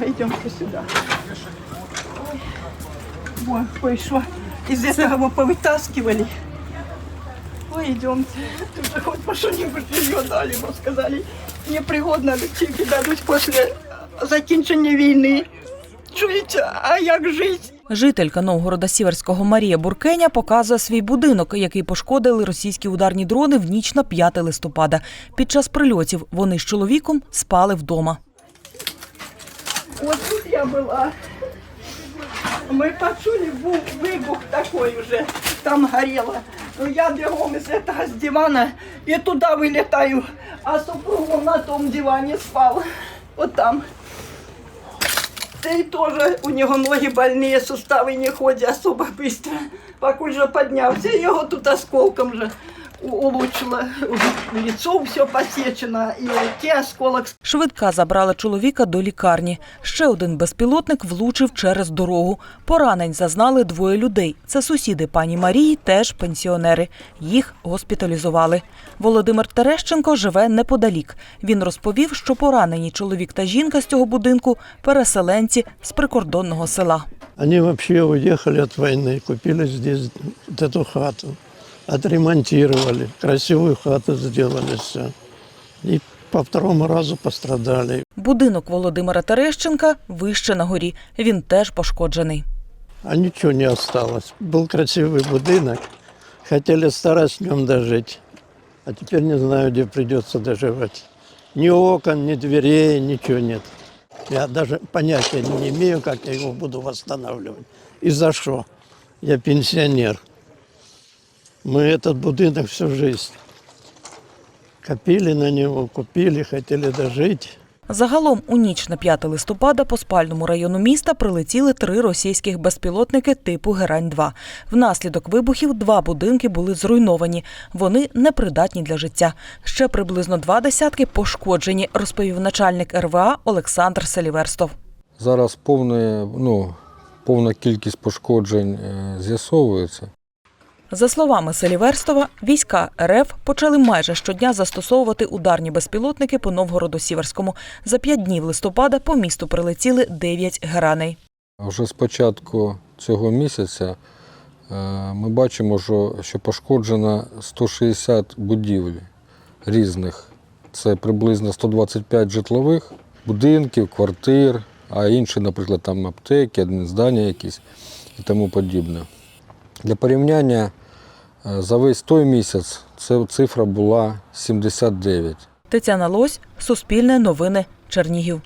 Идемте сюда. Ой, кое-что из этого повытаскивали. Ой, идемте. Тут хоть по что-нибудь жилье дали, но сказали, непригодно тільки дадуть після закінчення війни. Чуєте, а як жити? Жителька Новгорода Сіверського Марія Буркеня показує свій будинок, який пошкодили російські ударні дрони в ніч на 5 листопада. Під час прильотів вони з чоловіком спали вдома. Вот тут я была. Мы почули бу- выбух такой уже, там горело. Ну, я бегом из этого, с дивана, и туда вылетаю. А супруг он на том диване спал. Вот там. Да и тоже у него ноги больные, суставы не ходят особо быстро. Покуль же поднялся, его тут осколком же у- улучшило. Лицо все посечено, и те осколок Швидка забрала чоловіка до лікарні. Ще один безпілотник влучив через дорогу. Поранень зазнали двоє людей. Це сусіди пані Марії, теж пенсіонери. Їх госпіталізували. Володимир Терещенко живе неподалік. Він розповів, що поранені чоловік та жінка з цього будинку переселенці з прикордонного села. Они вообще уехали от войны, купили здесь вот хату, отремонтировали, красивую хату сделали все. И по второму разу пострадали. Будинок Володимира Терещенка вище на горі. Він теж пошкоджений. А ничего не осталось. Был красивый будинок, хотели стараться в нем дожить. А теперь не знаю, где придется доживать. Ни окон, ни дверей, ничего нет. Я даже понятия не имею, как я его буду восстанавливать. И за что? Я пенсионер. Мы этот будинок всю жизнь копили на него, купили, хотели дожить. Загалом у ніч на 5 листопада по спальному району міста прилетіли три російських безпілотники типу Герань-2. Внаслідок вибухів два будинки були зруйновані. Вони непридатні для життя. Ще приблизно два десятки пошкоджені, розповів начальник РВА Олександр Селіверстов. Зараз повне, ну, повна кількість пошкоджень е, з'ясовується. За словами Селіверстова, війська РФ почали майже щодня застосовувати ударні безпілотники по Новгороду Сіверському. За п'ять днів листопада по місту прилетіли дев'ять гераней. Вже з початку цього місяця е, ми бачимо, що, пошкоджено 160 будівель різних. Це приблизно 125 житлових будинків, квартир, а інші, наприклад, там аптеки, адмінздання якісь і тому подібне. Для порівняння е, за весь той місяць це цифра була 79. Тетяна Лось, Суспільне новини, Чернігів.